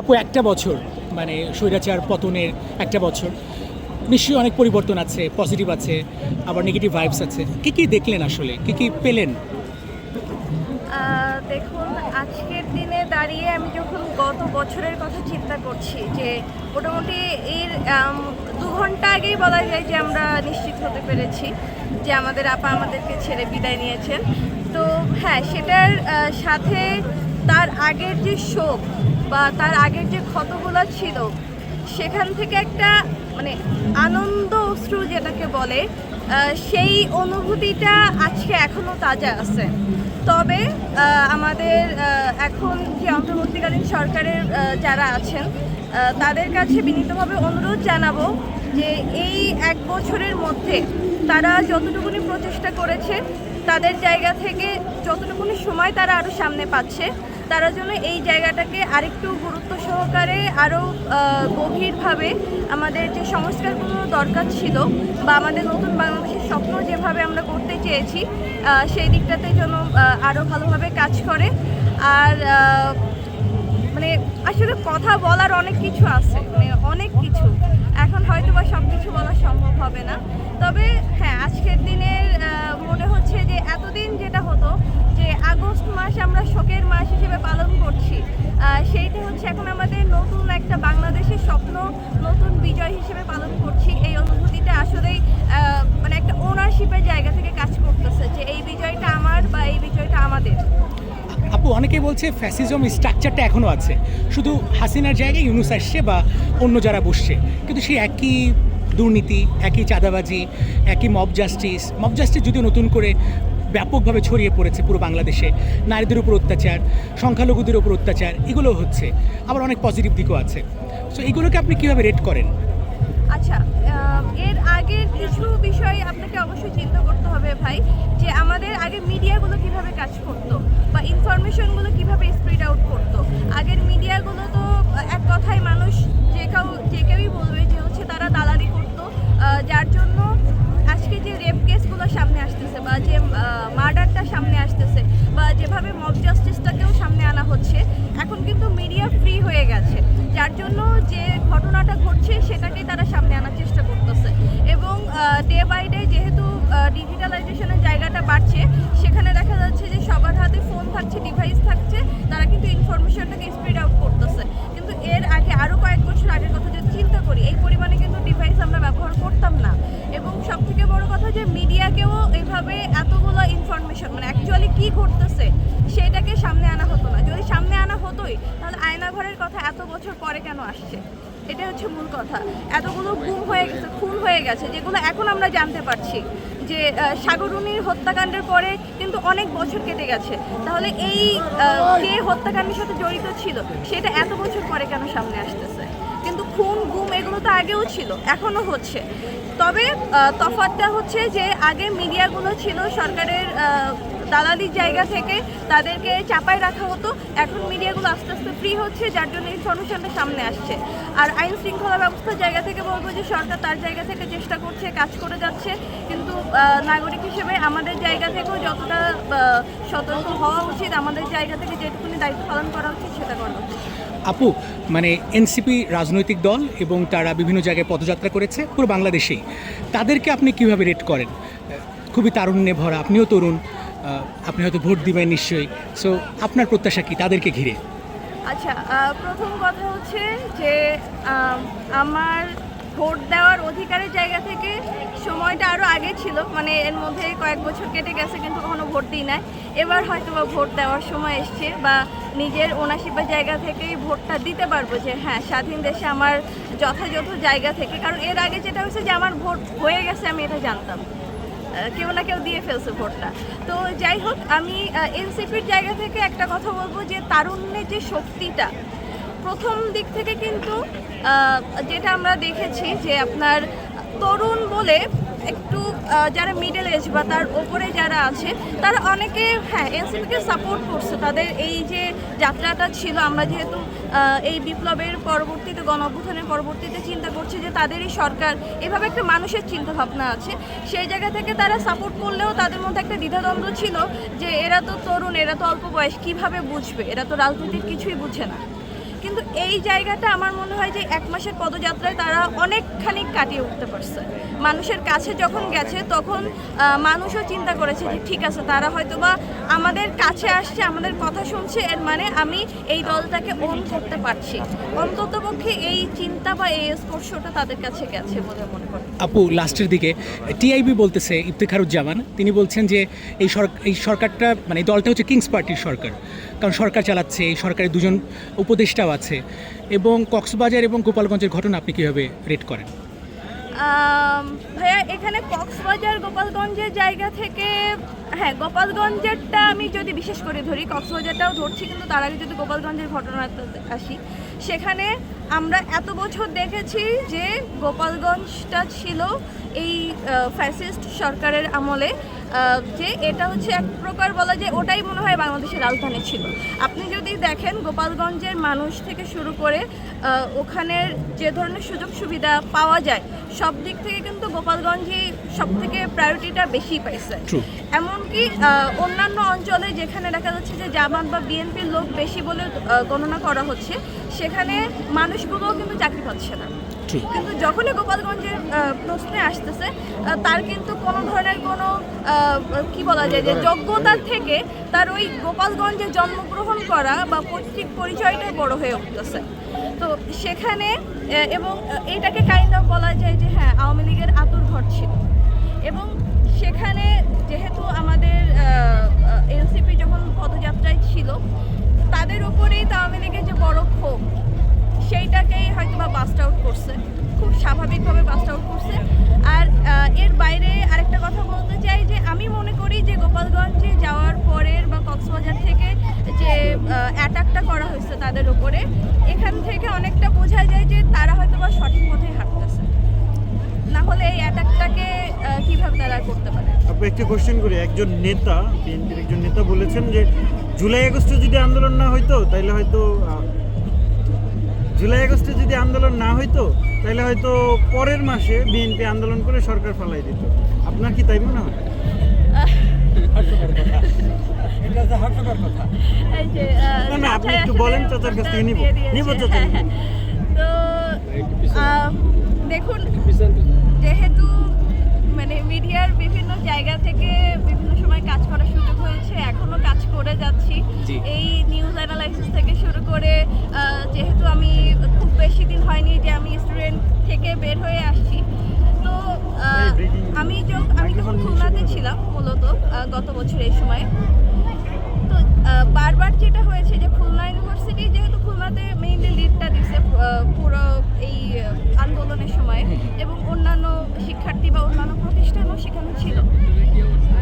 আপু, একটা বছর মানে স্বৈরাচার পতনের একটা বছর। নিশ্চয়ই অনেক পরিবর্তন আছে পজিটিভ আছে, আবার নেগেটিভ ভাইবস আছে। কি কি দেখলেন আসলে? কি কি পেলেন? দেখুন, আজকের দিনে দাঁড়িয়ে আমি যখন গত বছরের কথা চিন্তা করছি যে মোটামুটি এর দু ঘণ্টা আগেই বলা যায় যে আমরা নিশ্চিত হতে পেরেছি যে আমাদের আপা আমাদেরকে ছেড়ে বিদায় নিয়েছেন। তো হ্যাঁ সেটার সাথে তার আগের যে শোক বা তার আগের যে ক্ষতগুলো ছিল, সেখান থেকে একটা মানে আনন্দ অশ্রু যেটাকে বলে সেই অনুভূতিটা আজকে এখনও তাজা আছে। তবে আমাদের এখন যে অন্তর্বর্তীকালীন সরকারের যারা আছেন তাদের কাছে বিনীতভাবে অনুরোধ জানাব যে এই এক বছরের মধ্যে তারা যতটুকুনি প্রচেষ্টা করেছে, তাদের জায়গা থেকে যতটুকুনি সময় তারা আরও সামনে পাচ্ছে তারা যেন এই জায়গাটাকে আরেকটু গুরুত্ব সহকারে আরও গভীরভাবে আমাদের যে সংস্কারগুলো দরকার ছিল বা আমাদের নতুন বাংলাদেশের স্বপ্ন যেভাবে আমরা করতে চেয়েছি সেই দিকটাতে যেন আরও ভালোভাবে কাজ করে। আর মানে আসলে কথা বলার অনেক কিছু আছে মানে অনেক কিছু। এখন হয়তো বা সব কিছু বলা সম্ভব হবে না। তবে হ্যাঁ আজকের দিনের মনে হচ্ছে যে এতদিন যেটা হতো আগস্ট মাস আমরা শোকের মাস হিসেবে পালন করছি। সেইটা হচ্ছে এখন আমাদের নতুন একটা বাংলাদেশের স্বপ্ন, নতুন বিজয় হিসেবে পালন করছি। এই অনুভূতিটা আসলেই মানে একটা ওনারশিপের জায়গা থেকে কাজ করতেছে যে এই বিজয়টা আমার বা এই বিজয়টা আমাদের। আপু, অনেকেই বলছে ফ্যাসিজম স্ট্রাকচারটা এখনও আছে। শুধু হাসিনার জায়গায় ইউনুস আসছে বা অন্য যারা বসছে। কিন্তু সেই একই দুর্নীতি, একই চাঁদাবাজি, একই মব জাস্টিস মব জাস্টিস যদিও নতুন করে ব্যাপকভাবে ছড়িয়ে পড়েছে পুরো বাংলাদেশে। নারীদের উপর অত্যাচার, সংখ্যালঘুদের উপর অত্যাচার এগুলো হচ্ছে। আবার অনেক পজিটিভ দিকও আছে। সো এগুলোকে আপনি কীভাবে রেট করেন? আচ্ছা এর আগের কিছু বিষয় আপনাকে অবশ্যই চিন্তা করতে হবে ভাই, যে আমাদের আগে মিডিয়াগুলো কীভাবে কাজ করতো বা ইনফরমেশনগুলো কীভাবে স্প্রেড আউট করতো। আগের মিডিয়াগুলো তো এক কথায় মানুষ যে কেউ, যে কেউই বলবে যে হচ্ছে তারা দালালি যে মার্ডারটা সামনে আসতেছে বা যেভাবে মব জাস্টিসটাকেও সামনে আনা হচ্ছে, এখন কিন্তু মিডিয়া ফ্রি হয়ে গেছে। যার জন্য যে ঘটনাটা ঘটছে সেটাকে তারা সামনে আনার চেষ্টা করতেছে। এবং ডে বাই ডে যেহেতু ডিজিটালাইজেশনের জায়গাটা বাড়ছে, সেখানে দেখা যাচ্ছে যে সবার হাতে ফোন থাকছে ডিভাইস থাকছে, তারা কিন্তু ইনফরমেশনটাকে স্প্রেড হচ্ছে মূল কথা। এতগুলো গুম হয়ে গেছে খুন হয়ে গেছে যেগুলো এখন আমরা জানতে পারছি যে সাগরুনির হত্যাকাণ্ডের পরে কিন্তু অনেক বছর কেটে গেছে। তাহলে এই কে হত্যাকাণ্ডের সাথে জড়িত ছিল সেটা এত বছর পরে কেন সামনে আসতেছে? কিন্তু খুন গুম এগুলো তো আগেও ছিল এখনও হচ্ছে। তবে আহ, তফাৎটা হচ্ছে যে আগে মিডিয়াগুলো ছিল সরকারের দালালির জায়গা থেকে তাদেরকে চাপায় রাখা হতো। এখন মিডিয়াগুলো আস্তে আস্তে ফ্রি হচ্ছে, যার জন্য এই ইনফরমেশনটা সামনে আসছে। আর আইন শৃঙ্খলা ব্যবস্থার জায়গা থেকে বলব যে, সরকার তার জায়গা থেকে চেষ্টা করছে, কাজ করে যাচ্ছে। কিন্তু নাগরিক হিসেবে আমাদের জায়গা থেকেও যতটা সতর্ক হওয়া উচিত, আমাদের জায়গা থেকে যেটুকুনি দায়িত্ব পালন করা উচিত, সেটা করা উচিত। আপু মানে এনসিপি রাজনৈতিক দল এবং তারা বিভিন্ন জায়গায় পদযাত্রা করেছে, পুরো বাংলাদেশেই। তাদেরকে আপনি কীভাবে রেট করেন? খুবই তারুণ্যে ভরা, আপনিও তরুণ। আপনি হয়তো ভোট দিবেন নিশ্চয়ই। সো আপনার প্রত্যাশা কি? তাদেরকে ঘিরে। আচ্ছা প্রথম কথা হচ্ছে যে আমার ভোট দেওয়ার অধিকারের জায়গা থেকে সময়টা আরও আগে ছিল। মানে এর মধ্যে কয়েক বছর কেটে গেছে, কিন্তু কখনো ভোট দিই নাই। এবার হয়তো বা ভোট দেওয়ার সময় এসছে বা নিজের ওনারশিপের জায়গা থেকেই ভোটটা দিতে পারব যে হ্যাঁ স্বাধীন দেশে আমার যথাযথ জায়গা থেকে। কারণ এর আগে যেটা হয়েছে যে, আমার ভোট হয়ে গেছে, আমি এটা জানতাম। কেউ না কেউ দিয়ে ফেলছে ভোটটা। তো যাই হোক, আমি এনসিপির জায়গা থেকে একটা কথা বলব যে তারুণ্যের যে শক্তিটা, প্রথম দিক থেকে কিন্তু যেটা আমরা দেখেছি যে আপনার তরুণ বলে একটু যারা মিডল এজ বা তার ওপরে যারা আছে, তারা অনেকে হ্যাঁ এনসিপিকে সাপোর্ট করছে। তাদের এই যে যাত্রাটা ছিল, আমরা যেহেতু এই বিপ্লবের পরবর্তীতে গণ অভ্যুত্থানের পরবর্তীতে চিন্তা করছি যে তাদেরই সরকার, এভাবে একটা মানুষের চিন্তা ভাবনা আছে। সেই জায়গা থেকে তারা সাপোর্ট করলেও তাদের মধ্যে একটা দ্বিধাদ্বন্দ্ব ছিল যে এরা তো তরুণ, এরা তো অল্প বয়স, কীভাবে বুঝবে? এরা তো রাজনীতির কিছুই বুঝে না। কিন্তু এই জায়গাটা আমার মনে হয় যে এক মাসের পদযাত্রায় তারা অনেকখানি কাটিয়ে উঠতে পারছে। মানুষের কাছে যখন গেছে, তখন মানুষও চিন্তা করেছে যে ঠিক আছে, তারা হয়তো বা আমাদের কাছে আসছে, আমাদের কথা শুনছে, এর মানে আমি এই দলটাকে অন করতে পারছি। অন্ততপক্ষে এই চিন্তা বা এই স্পর্শটা তাদের কাছে গেছে বলে মনে করি। আপু, লাস্টের দিকে, টিআইবি বলতেছে ইফতেখারুজ্জামান, তিনি বলছেন যে এই সরকার এই সরকারটা মানে দলটা হচ্ছে কিংস পার্টির সরকার। কারণ সরকার চালাচ্ছে, এই সরকারের দুজন উপদেষ্টাও আছে। এবং কক্সবাজার এবং গোপালগঞ্জের ঘটনা আপনি কীভাবে রেট করেন? ভাইয়া, এখানে কক্সবাজার, গোপালগঞ্জের জায়গা থেকে হ্যাঁ গোপালগঞ্জেরটা আমি যদি বিশেষ করে ধরি, কক্সবাজারটাও ধরছি, কিন্তু তার আগে যদি গোপালগঞ্জের ঘটনাতে আসি, সেখানে আমরা এত বছর দেখেছি যে গোপালগঞ্জটা ছিল এই ফ্যাসিস্ট সরকারের আমলে যে এটা হচ্ছে এক প্রকার বলা যায় ওটাই মনে হয় বাংলাদেশের রাজধানী ছিল। আপনি যদি দেখেন গোপালগঞ্জের মানুষ থেকে শুরু করে ওখানের যে ধরনের সুযোগ সুবিধা পাওয়া যায় সব দিক থেকে কিন্তু গোপালগঞ্জই সব থেকে প্রায়োরিটিটা বেশি পাইছে. এমনকি অন্যান্য অঞ্চলে যেখানে দেখা যাচ্ছে যে জামাত বা বিএনপির লোক বেশি বলে গণনা করা হচ্ছে সেখানে মানুষগুলোও কিন্তু চাকরি পাচ্ছে না। কিন্তু যখনই গোপালগঞ্জের প্রশ্নে আসতেছে তার কিন্তু কোনো ধরনের কোনো কি বলা যায় যে যোগ্যতার থেকে তার ওই গোপালগঞ্জে জন্মগ্রহণ করা বা পৈতৃক পরিচয়টাই বড় হয়ে উঠতেছে। তো সেখানে এবং এটাকে কাইন্ড অফ বলা যায় যে হ্যাঁ আওয়ামী লীগের আতুর ঘর ছিল। এবং সেখানে যেহেতু আমাদের এনসিপি যখন পদযাত্রায় ছিল, তাদের উপরেই তো আওয়ামী লীগের যে হয়তো বা বাস্ট আউট করছে। খুব স্বাভাবিকভাবে বাস্ট আউট করছে। আর এর বাইরে আরেকটা কথা বলতে চাই যে আমি মনে করি যে গোপালগঞ্জে যাওয়ার পরের বা কক্সবাজার থেকে যে অ্যাটাকটা করা হয়েছে তাদের উপরে, এখান থেকে অনেকটা বোঝা যায় যে তারা হয়তো বা সঠিক পথে হাঁটতেছে। না হলে এই অ্যাটাকটাকে কীভাবে তারা করতে পারে? একটি কোশ্চেন করি। একজন নেতা, বিএনপির একজন নেতা বলেছেন যে, জুলাই আগস্টে যদি আন্দোলন না হইতো, তাইলে হয়তো জুলাই আগস্টে যদি আন্দোলন না হইতো তাহলে হয়তো পরের মাসে বিএনপি আন্দোলন করে সরকার ফালাই দিত। আপনার কি তাই মনে হয়? এই যে, আহ, না, না, আপনি একটু বলেন, চাচার কাছ থেকে নিব। নিব চাচা, হ্যাঁ, হ্যাঁ। তো দেখুন যেহেতু মিডিয়ার বিভিন্ন জায়গা থেকে বিভিন্ন সময় কাজ করার সুযোগ হয়েছে। এখনও কাজ করে যাচ্ছি। এই নিউজ অ্যানালাইসিস থেকে শুরু করে যেহেতু আমি খুব বেশি দিন হয়নি যে আমি স্টুডেন্ট থেকে বের হয়ে আসছি। তো আমি যখন আমি যখন খুলনাতে ছিলাম মূলত গত বছর এই সময় বারবার যেটা হয়েছে যে খুলনা ইউনিভার্সিটি যেহেতু খুলনাতে মেইনলি লিডটা দিছে পুরো এই আন্দোলনের সময় এবং অন্যান্য শিক্ষার্থী বা অন্যান্য প্রতিষ্ঠানও সেখানে ছিল।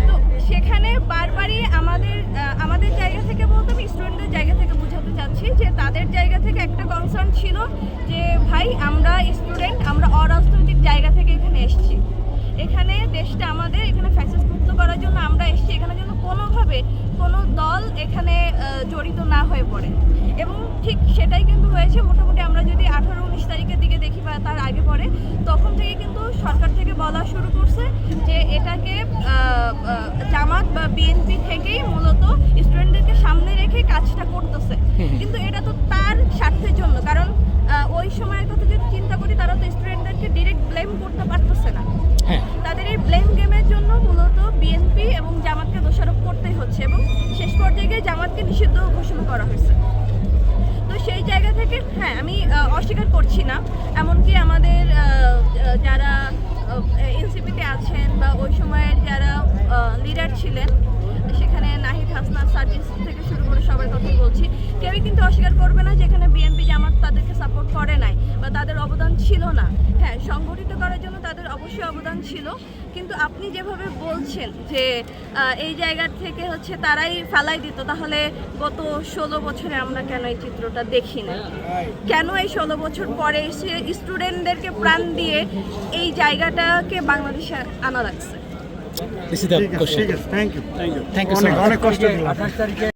তো সেখানে বারবারই আমাদের আমাদের জায়গা থেকে বলতে আমি স্টুডেন্টদের জায়গা থেকে বোঝাতে চাচ্ছি যে তাদের জায়গা থেকে একটা কনসার্ন ছিল যে ভাই আমরা স্টুডেন্ট আমরা অরাজনৈতিক জায়গা থেকে এখানে এসেছি। এখানে দেশটা আমাদের এখানে ফ্যাসিস্ট মুক্ত করার জন্য আমরা এসেছি। এখানে যেন কোনোভাবে কোনো দল এখানে জড়িত না হয়ে পড়ে। এবং ঠিক সেটাই কিন্তু হয়েছে। মোটামুটি আমরা যদি আঠারো উনিশ তারিখের দিকে দেখি বা তার আগে পরে তখন থেকে কিন্তু সরকার থেকে বলা শুরু করছে যে এটাকে জামাত বা বিএনপি থেকেই মূলত স্টুডেন্টদেরকে সামনে রেখে কাজটা করতেছে। কিন্তু এটা তো তার স্বার্থের জন্য কারণ ওই সময়ের কথা যদি চিন্তা করি তারা তো স্টুডেন্টদেরকে ডিরেক্ট ব্লেম করতে পারতেছে না। হ্যাঁ। তাদের এই ব্লেম বিএনপি এবং জামাতকে দোষারোপ করতেই হচ্ছে এবং শেষ পর্যায়ে গিয়ে জামাতকে নিষিদ্ধ ঘোষণা করা হয়েছে। তো সেই জায়গা থেকে হ্যাঁ আমি অস্বীকার করছি না। এমনকি আমাদের যারা এনসিপিতে আছেন বা ওই সময়ের যারা লিডার ছিলেন, সেখানে নাহিদ হাসনাত সার্জিস থেকে শুরু করে সবার কথাই বলছি। কেউই কিন্তু অস্বীকার করবে না যেখানে বিএনপি জামাত তাদেরকে সাপোর্ট করে নাই বা তাদের অবদান ছিল না। হ্যাঁ সংগঠিত করার জন্য তাদের অবশ্যই অবদান ছিল। কিন্তু আপনি যেভাবে বলছেন যে এই জায়গা থেকে হচ্ছে তারাই ফেলাই দিত তাহলে গত ষোলো বছরে আমরা কেন এই চিত্রটা দেখি না? কেন এই ষোলো বছর পরে এসে স্টুডেন্টদেরকে প্রাণ দিয়ে এই জায়গাটাকে বাংলাদেশে আনা লাগছে? থ্যাংক ইউ থ্যাংক ইউ অনেক কষ্ট